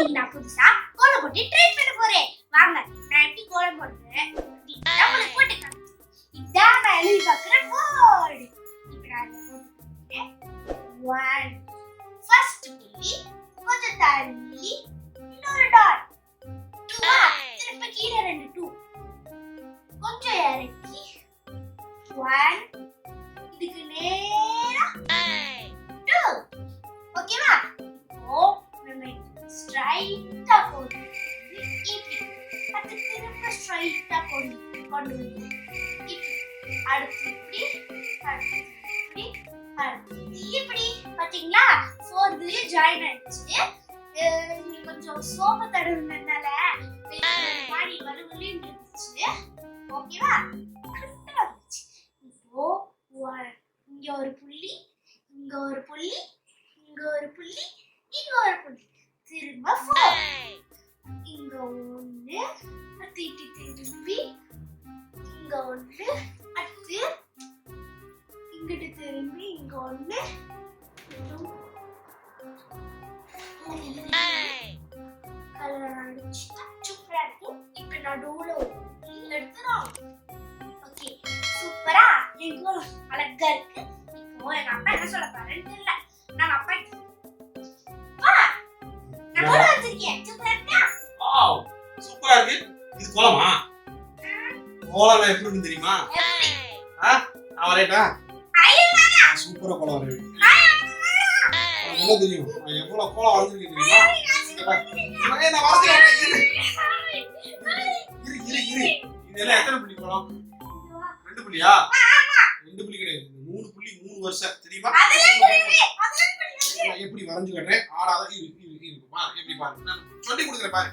இன்னைக்கு நான் புதுசா கோலம் போட்டு ட்ரை பண்ண போறேன். வாங்க நான் எப்படி கோலம் போடுறேன் போட்டு கொண்டு கொண்டு வந்து இப்படி அடுத்து இப்படி அடுத்து இப்படி அடுத்து இப்படி ஃபோர்த்லயே ஜாயின் ஆயிடுச்சு இங்க கொஞ்சம் சோப்பு தடவுனதுனால மாடி வலுவலின்னு இருந்துச்சு ஓகேவா இருந்துச்சு இப்போ இங்க ஒரு புள்ளி இங்க ஒரு புள்ளி கோலம் அழகா இருக்கு இப்போ எங்க அப்பா என்ன சொல்ல போறேன்னு தெரியல. நாங்க அப்பா நான் கோலம் வச்சிருக்கேன். சூப்பரா இருக்கா? வாவ். சூப்பரா இருக்கு. இது கோலமா? கோலம் எப்படி இருக்குன்னு தெரியுமா? எப்படி? நான் வரையட்டா? சூப்பரா கோலம் வரைவேன். என்ன தெரியும். எவ்வளவு கோலம் வரைஞ்சிருக்கேன் தெரியுமா? நான் வரைஞ்சு வருஷம் தெரியுமா? எப்படி வரைஞ்சு காட்டுறேன்? ஆடாத இரு இரு இரு பாரு எப்படி பாரு. நான் சொல்லி கொடுக்குறேன் பாரு.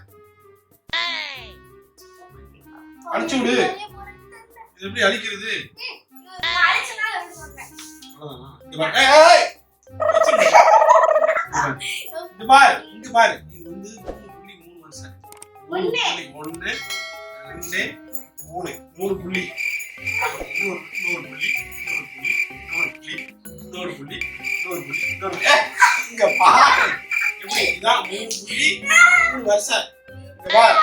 அடிச்சு விடு. இது எப்படி. அவ்வளவுதானா? இங்க பாரு. இங்க பாரு. இது வந்து மூணு புள்ளி மூணு வருஷம். புள்ளி ஒண்ணு ரெண்டு மூணு. மூணு புள்ளி. இன்னொரு இன்னொரு புள்ளி. இன்னொரு புள்ளி இன்னொரு புள்ளி இன்னொரு இங்க பாரு. எப்படி? இதான் மூணு புள்ளி. மூணு வருஷம். இங்க பாரு.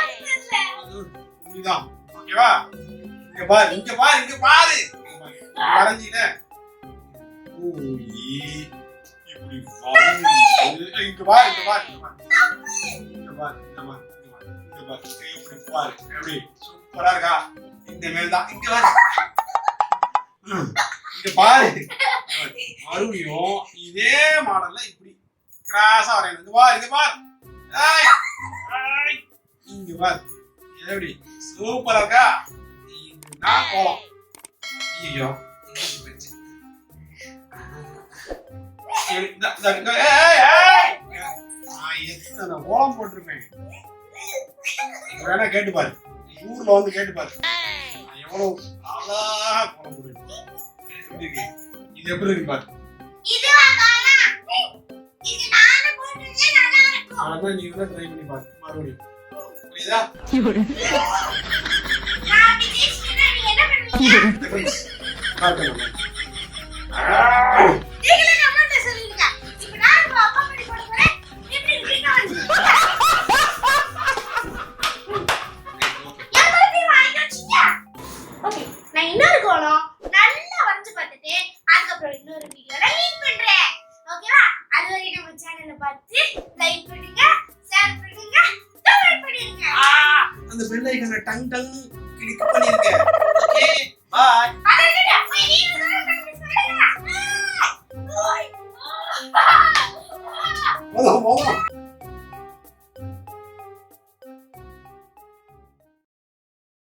புள்ளிதான். ஓகேவா இங்க பாரு. இங்க பாரு இங்க பாரு. வரைஞ்சில போய் இப்படி வந்து இங்க பாரு இங்க பாரு இங்க பாரு. இங்க பாரு இங்க பாரு இங்க பாரு. இப்படி பாரு. எப்படி? சூப்பரா இருக்கா? இந்த மேல் தான் இங்க பாரு இங்க பாரு. மறுபடியும் இதே மாடல்ல இப்படி கிராஸா வரையணும். இது பார் இது பார். இங்க பார். எப்படி? சூப்பரா இருக்கா? இதுதான் கோலம். ஐயோ நான் எத்தனை கோலம் போட்டிருப்பேன்? வேணா கேட்டு பாரு. ஊர்ல வந்து கேட்டு பாரு. எவ்வளவு அழகா கோலம் போடுவேன் இது எப்படி இருக்கு பாரு. இதுவா காலம்? இது நானு போட்டதே நல்லா இருக்கும். அதான் நீ வேணா ட்ரை பண்ணி பாரு. மறுபடியும். புரியுதா? நான் வீடியோல லிங்க் பண்றேன். ஓகேவா அது வரைக்கும் நம்ம சேனலை பார்த்து லைக் பண்ணுங்க ஷேர் பண்ணுங்க கமெண்ட் பண்ணுங்க அந்த பெல் ஐகானை டங் டங் கிளிக் பண்ணிருங்க. ஓகே பை அடடடா போய். நீ